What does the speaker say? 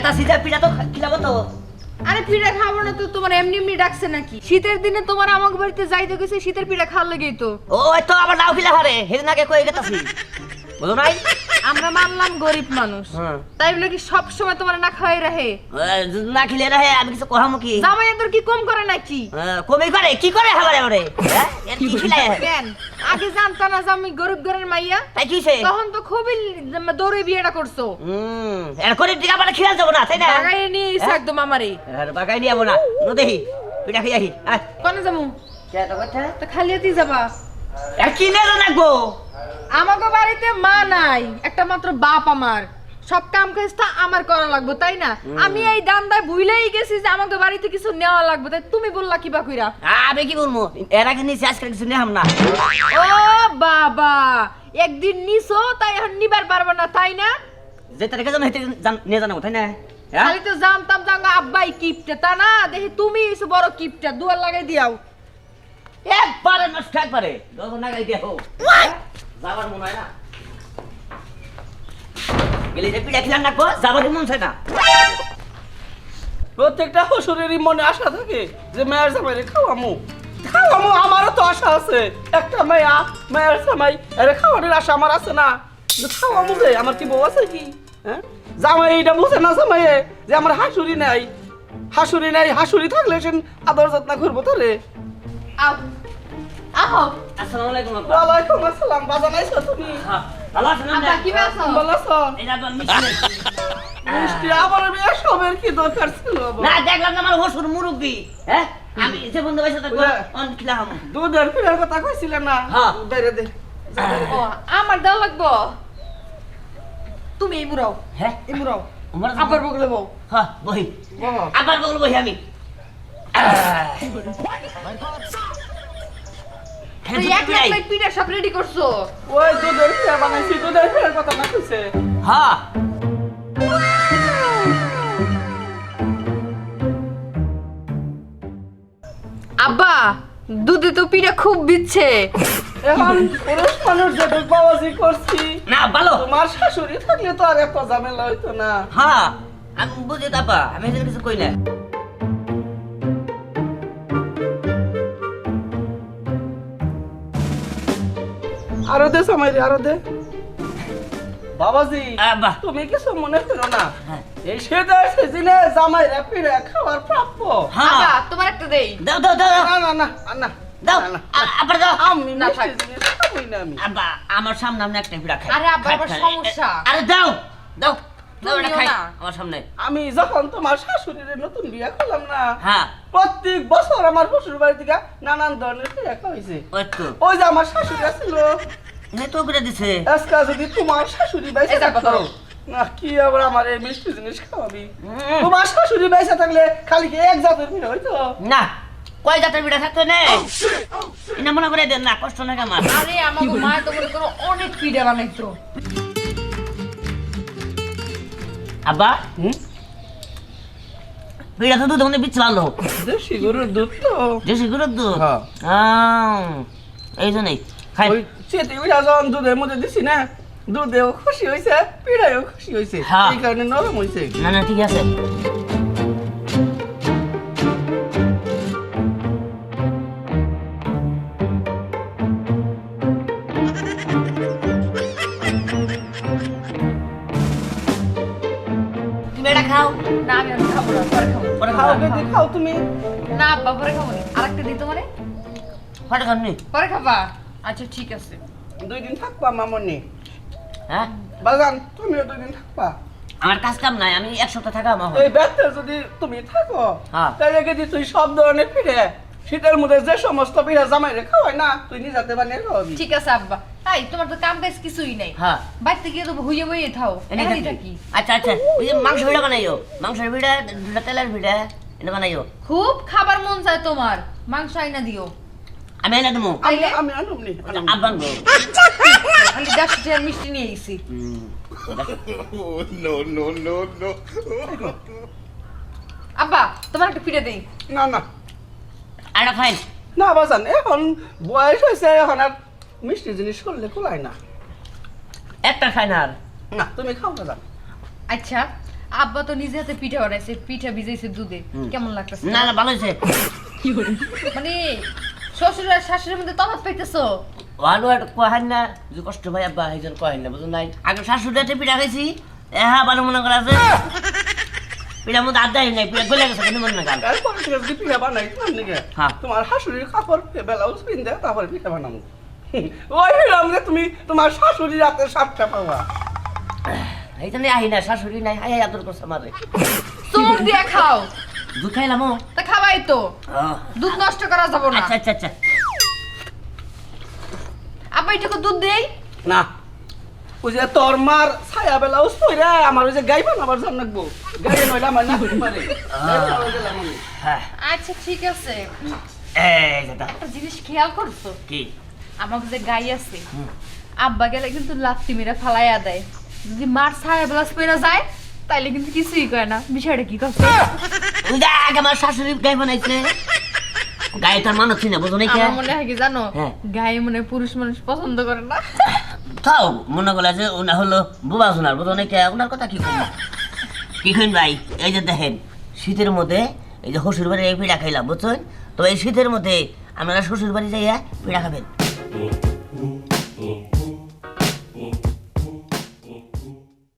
এটা সিজা পিঠা তো খিলাবো তো। আরে পিঠা খাব না তো তোমার এমনি এমনি ডাকছে নাকি? শীতের দিনে তোমার আমাকে বাড়িতে যাইতে গেছে শীতের পিঠা খাওয়ার লাগেই তো। ও তো আবার নাও খিলা হারে হেদিন আগে কয়ে গেতাছি। বুঝো নাই? আমরা মানলাম গরিব মানুষ। হ্যাঁ। তাই বলে কি সব সময় তোমার না খাওয়াই রাখে? না খিলে না হে আমি কিছু কহামু কি? জামাই তোর কি কম করে নাকি? আহ, কমে করে কি করে হাবারে হাবারে হ্যাঁ? এর কি খিলায় কেন? আগে জানতা না যে আমি গরিব ঘরের মাইয়া? তাই কি সে তখন তো খুবই দৌড়ে বিয়েটা করছ। হুম এর করে দিকে আবার খিলা যাব না তাই না? লাগাই নিয়ে এসে একদম আমারে। আর বাগাই নিয়ে যাব না। নো দেখি পিঠা খেয়ে আহি কোনে যাব? কে তো কথা? তো খালি হাতেই যাবা। আর কি নেই রাখব আমাকে বাড়িতে মা নাই একটা মাত্র বাপ আমার। সব কাম কাজটা আমার করা লাগবে তাই না? আমি এই দান্দায় ভুলেই গেছি যে আমাকে বাড়িতে কিছু নেওয়া লাগবে। তাই তুমি বললা কি বা কইরা? আমি কি বলব এর আগে নিচে আজকে কিছু নেহাম না। ও বাবা একদিন নিছো তাই এখন নিবার পারবে না তাই না? যে তারিখে জানো জান- নিয়ে জানাব তাই না? হ্যাঁ? খালি তো জানতাম জাঙ্গা আব্বাই কিপটে তা না? দেখি তুমি এসে বড় কিপটে দুয়ার লাগাই দিয়াও। একবারে নষ্ট একবারে। দশ না গাই দিয়ে হোক যাবার মনে হয় না। গেলে যে পিঠা খিলান রাখব যাবার মন চায় না। প্রত্যেকটা শ্বশুরেরই মনে আশা থাকে যে মেয়ের জামাইরে খাওয়ামু। খাওয়ামু আমারও তো আশা আছে। একটা মেয়া মেয়ের জামাই আরে খাওয়ানোর আশা আমার আছে না। খাওয়ামু যে আমার কি বউ আছে কি? হ্যাঁ? জামাই এটা বুঝে না জামাইয়ে যে আমার হাসুরি নাই। হাসুরি নাই হাসুরি থাকলে সে আদর যত্ন করব তাহলে আহো। আসসালামু আলাইকুম আপা। ওয়ালাইকুম আসসালাম বাজানাইছো তুমি? হ্যাঁ, ভালো আছেন আব্বা না আছো? ভালো আছো? এটা তো মিষ্টি মিষ্টি আমার মেয়ে সবের কি দরকার ছিল না দেখলাম আমার হসুর মুরব্বি। হ্যাঁ আমি যে বন্ধু বাইসে থাকব ওরা- অন খিলাম দুধের পিঠার কথা কইছিলেন না? হ্যাঁ। দে। ও আমার দেওয়া লাগবো? তুমি এই মুরাও। হ্যাঁ এই মুরাও। আমার বগলে বউ। হ্যাঁ বহি। আবার বলব বহি আমি। তুই এক লাখ পিঠা সব রেডি করছ? ওই দুধের পিঠা বানাইছি দুধের পিঠার কথা না কইছে। হ্যাঁ আব্বা দুধে তো পিঠা খুব দিচ্ছে। এখন পুরুষ মানুষ যেটুক বাবাজি করছি না ভালো। তোমার শাশুড়ি থাকলে তো আর এত ঝামেলা হইতো না। হ্যাঁ আমি বুঝি তাপা আমি কিছু কই না আরও দে সামাই আরও দে। বাবাজি আব্বা তুমি কিছু মনে করো না। হ্যাঁ। এই সেদার সেদিনে জামাই পিড়ে খাওয়ার প্রাপ্য। হ্যাঁ। তোমার একটা দেই। দাও দাও দাও। না না না না দাও। না, না, আবার দাও। আমি না, থাক। আমার সামনে আমি একটা পিড়া খাই। আরে আবার সমস্যা। আরে দাও। দাও। আমার সামনে। আমি যখন তোমার শাশুড়ির নতুন বিয়া করলাম না হ্যাঁ। প্রত্যেক বছর আমার শ্বশুর বাড়ি থেকে নানান ধরনের ওই যে আমার শাশুড়ি আছিল। তো করে দিছে। আজকে যদি তোমার শাশুড়ি বাইসে এই দেখো থাকতো ধরো। না কি আবার আমার এই মিষ্টি জিনিস খাওয়াবি? তোমার শাশুড়ি বাইসে থাকলে খালি কি এক জাতের পিঠা হইতো? না কয় জাতের থাকতো নে? মনে করে দেন না কষ্ট না আমার? আরে আমাকে মা তো অনেক পিঠা বানাইতো। আব্বা? পিঠা তো দুধ মানে বিচলালো দেশি গরুর দুধ তো দেশি গরুর দুধ হ্যাঁ। এই জন্যই খাই ওই চেতে পিঠা যখন দুধের মধ্যে দিছি না দুধেও খুশি হয়েছে পিড়ায়ও খুশি হয়েছে হ্যাঁ। এই কারণে নরম হয়েছে না না ঠিক আছে না আমি খাব না পরে খাব। পরে খাও খাও বেদি খাও তুমি। না আব্বা পরে খাব না। আরেকটা দিই তোমারে। পরে খাবনি পরে খাবা। আচ্ছা ঠিক আছে। দুই দিন থাকবা মামনি। হ্যাঁ? বাজান তুমিও দুই দিন থাকবা। আমার কাজ কাম নাই আমি এক সপ্তাহ থাকা আমার এই ব্যস্ত যদি তুমি থাকো হ্যাঁ। তাহলে যদি তুই সব ধরনের পিঠে শীতের মধ্যে যে সমস্ত পিঠা জামাই রে খাওয়াই না তুই নিজাতে বানিয়ে খাওয়াবি। ঠিক আছে আব্বা। এই তোমার তো কাম কাজ কিছুই নাই। হ্যাঁ। বাড়িতে গিয়ে তো হইয়ে বইয়ে থাও। এনে এখানেই থাকি। আচ্ছা আচ্ছা। ওই যে মাংস ভিড়া বানাইও। মাংসের ভিড়া দুটা তেলের ভিড়া এটা বানাইও। খুব খাবার মন চায় তোমার। মাংস আইনা দিও। আমি এনে দেবো আমি? আমি আনুমনি আব্বান গো খালি দেড়শো টাকার মিষ্টি নিয়ে এসি Oh, no, no, no, no. আব্বা তোমার একটা পিঠে দেই। না না। আর খাই না বাজান এখন বয়স হয়েছে এখন আর মিষ্টি জিনিস করলে কোলায় না। একটা খাই না আর। না তুমি খাও বাজান। আচ্ছা আব্বা তো নিজে হাতে পিঠা বানাইছে পিঠা ভিজাইছে দুধে। কেমন লাগতেছে? না না ভালো হয়েছে। মানে শ্বশুর আর শাশুড়ির মধ্যে তফাৎ পাইতেছো? ওয়ান ওয়ার্ড কহেন না যে কষ্ট ভাই আব্বা একজন কহেন না বুঝুন নাই? আগে শাশুড়ি পিঠা খাইছি হ্যাঁ ভালো মনে করা আছে। পিঠার মধ্যে আড্ডাই নাই পিঠা গলে গেছে কিন্তু মনে না গান এরপর থেকে যদি পিঠা বানাই তোমার নিকে? হ্যাঁ। তোমার শাশুড়ির কাপড় ব্লাউজ পিনতে তারপরে পিঠা বানাবো। ওই হইলাম যে তুমি তোমার শাশুড়ি রাতে সাতটা পাবা। এইখানে আহি না শাশুড়ি নাই হাই হাই আদর করছে আমারে। চুমুক দিয়ে খাও। দুধ খাইলাম তা খাবাই তো। আহ, দুধ নষ্ট করা যাব না। আচ্ছা আচ্ছা আচ্ছা। আব্বা এটুকু দুধ দেই? না। ওই যে তোর মার ছায়া ব্লাউজ পরে আমার ওই যে গাই বানাবার জান লাগবো। গাই নইলে আমার না পারে হ্যাঁ। আচ্ছা ঠিক আছে। এই একটা জিনিস খেয়াল করছ? কি? আমার যে গাই আছে আব্বা গেলে কিন্তু লাত্তি মেরে ফালাইয়া দেয়। যদি মার ছায়া ব্লাউজ পরে যায় তাইলে কিন্তু কিছুই করে না। বিষয়টা কি করছে দেখ আমার শাশুড়ি গাই বানাইছে। গায়ে তার মানছি না বুঝো নাই কে? আমার মনে হয় কি জানো? হ্যাঁ। গায়ে মনে পুরুষ মানুষ পছন্দ করে না। তাও মনে করলে যে ওনা হলো বুবা শোনার বোধ অনেকে ওনার কথা কি করব কি খুন ভাই? এই যে দেখেন, শীতের মধ্যে এই যে শ্বশুর বাড়ি পিঠা খাইলাম, বুঝছেন? তো এই শীতের মধ্যে আপনারা শ্বশুর বাড়ি যাইয়া পিঠা খাবেন।